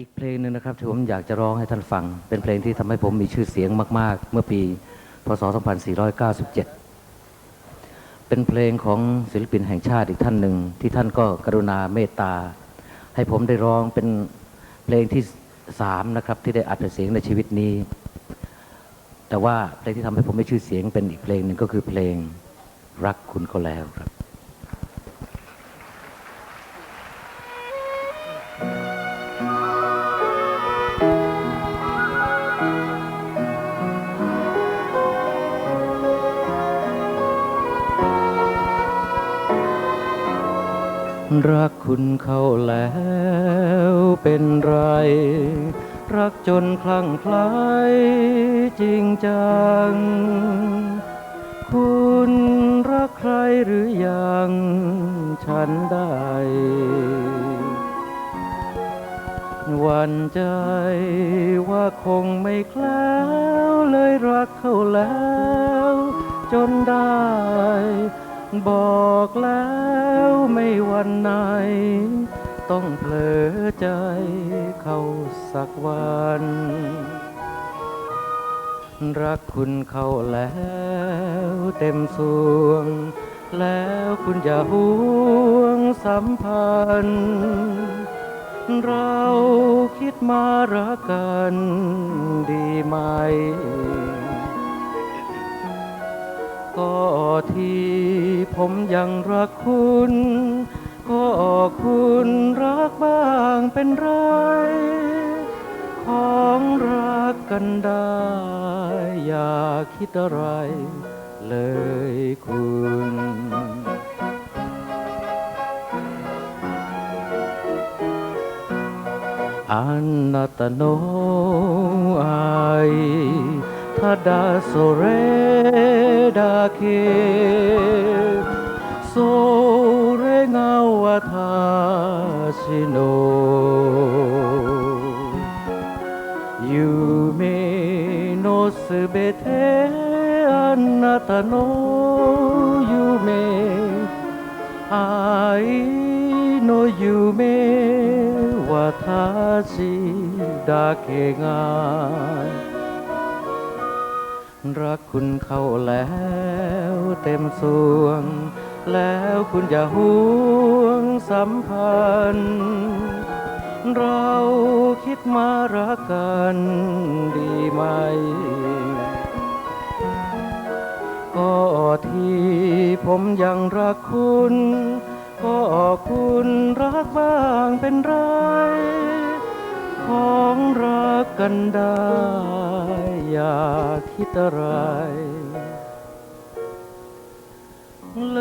อีกเพลงหนึ่งนะครับที่ผมอยากจะร้องให้ท่านฟัง เป็นเพลงที่ทำให้ผมมีชื่อเสียงมาก ๆ เมื่อปี พศ 2497 เป็นเพลงของศิลปินแห่งชาติอีกท่านหนึ่ง ที่ท่านก็กรุณาเมตตา ให้ผมได้ร้องเป็นเพลงที่สามนะครับที่ได้อัดเสียงในชีวิตนี้ แต่ว่าเพลงที่ทำให้ผมมีชื่อเสียงเป็นอีกเพลงหนึ่งก็คือเพลงรักคุณก็แล้วครับ รักคุณเข้าแล้วเป็นไร รักจนคลั่งไคล้จริงจัง คุณรักใครหรือยังฉันได้หวันใจว่าคงไม่แคล้วเลยรักเขาแล้ว จนได้ บอกแล้วไม่วันไหน ต้องเผลอใจเขาสักวัน รักคุณเขาแล้วเต็มสวง แล้วคุณอย่าห่วงสัมพันธ์เราคิดมารักกันดีไหม ก็ที่ผมยังรักคุณ ก็คุณรักบ้างเป็นไร ของรักกันได้ อย่าคิดอะไรเลยคุณอันนาตโนไอทัดาโซเร だけ。それが私の夢のすべてあなたの夢。愛の夢私だけが รักคุณเข้าแล้วเต็มสวง แล้วคุณอย่าห่วงสัมพันธ์เราคิดมารักกันดีไหม ก็ที่ผมยังรักคุณ ก็คุณรักบ้างเป็นไร ของเรั กกันได้ อย่าคิดอะไรเล